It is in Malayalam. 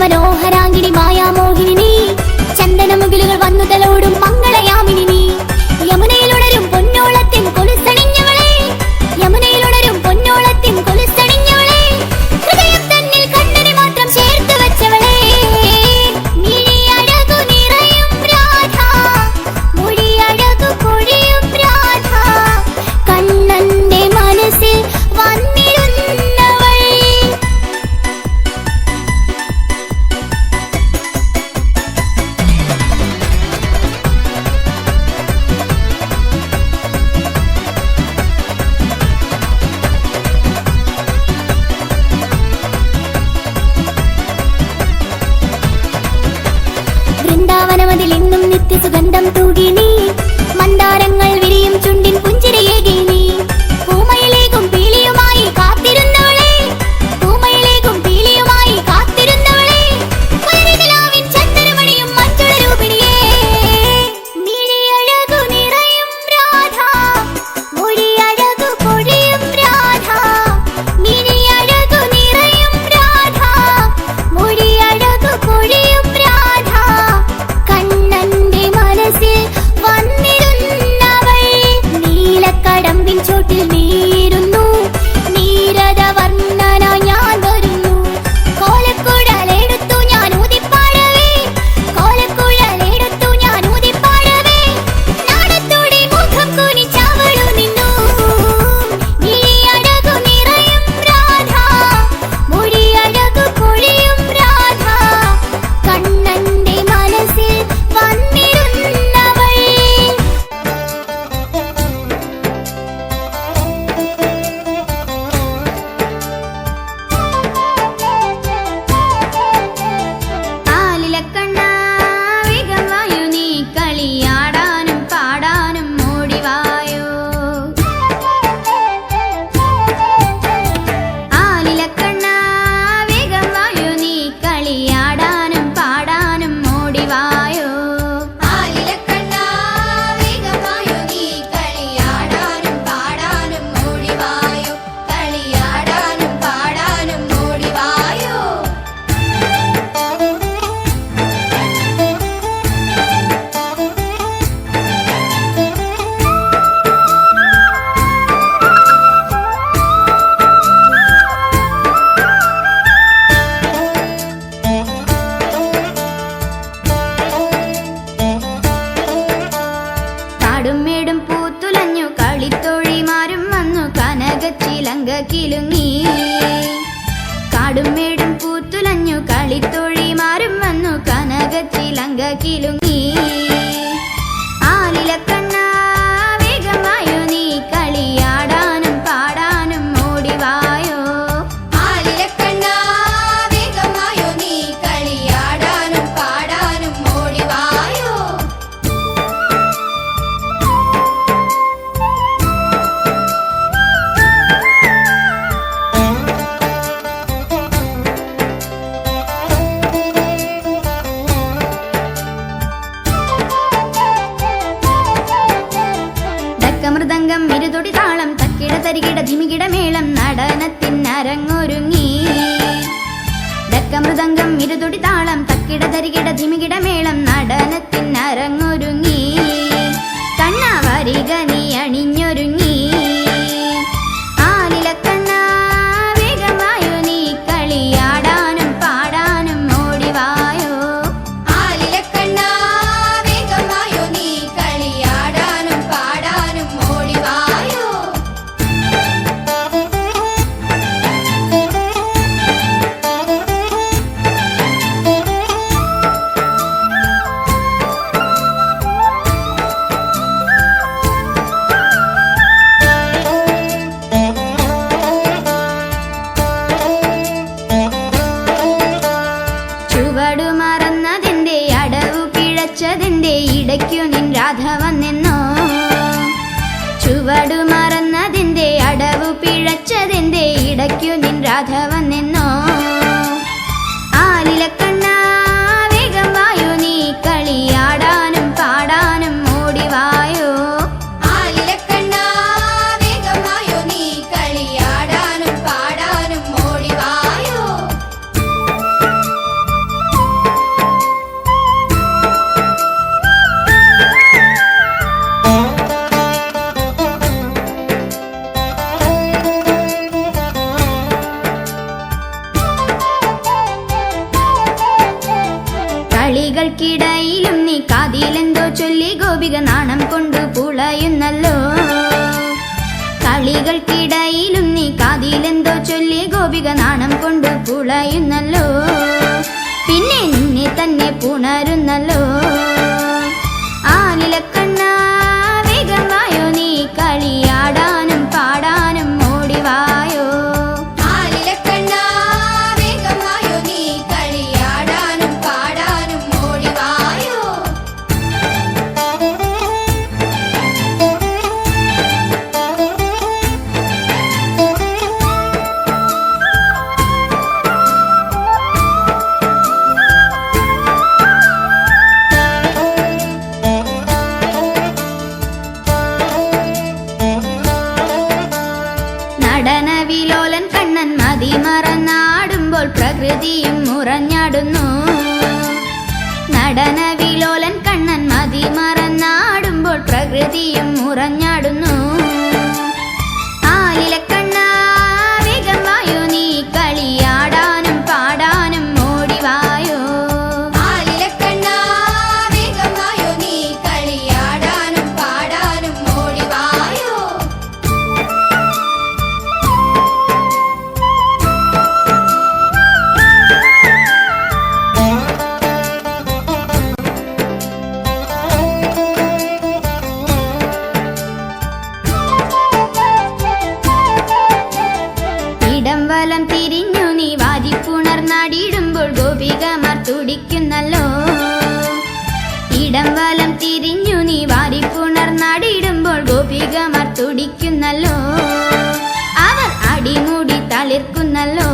മനോഹരാങ്കിണി മായാമോഹിനി ചന്ദനമുകിലുകൾ വന്നു തലോടും മങ്ങൾ കിലുങ്ങി കാടും മേടും പൂത്തുലഞ്ഞു കളിത്തൊഴിമാരും വന്നു കനകച്ചിലങ്ക കിലുങ്ങി തരികിട ധിമികിട മേളം നടനത്തിനരങ്ങൊരുങ്ങി ഡക്കമൃദംഗം ഇരുതൊടി താളം തക്കിട തരികിട ധിമികിട മേളം നടനത്തിനരങ്ങൊരുങ്ങി ഇടയ്ക്കു നിൻ രാധ വന്നെന്നോ ചുവടു മറന്നതിന്റെ അടവു പിഴച്ചതിന്റെ ഇടയ്ക്കു നിൻ രാധ കളികൾക്കിടയിലും നീ കാതിലെന്തോ ചൊല്ലി ഗോപിക നാണം കൊണ്ടു പുളയുന്നല്ലോ. കളികൾക്കിടയിലും നീ കാതിലെന്തോ ചൊല്ലി ഗോപിക നാണം കൊണ്ടു പുളയുന്നല്ലോ. പിന്നെ നിന്നെ തന്നെ പുണരുന്നല്ലോ. ആ വേഗമായോ മറന്നാടുമ്പോൾ ഉറഞ്ഞാടുന്നു നടന വിലോലൻ കണ്ണൻ മതി മറന്നാടുമ്പോൾ പ്രകൃതിയും മുറഞ്ഞാടുന്നു. തുടിക്കുന്നല്ലോ അവർ അടിമുടി തളിർക്കുന്നല്ലോ.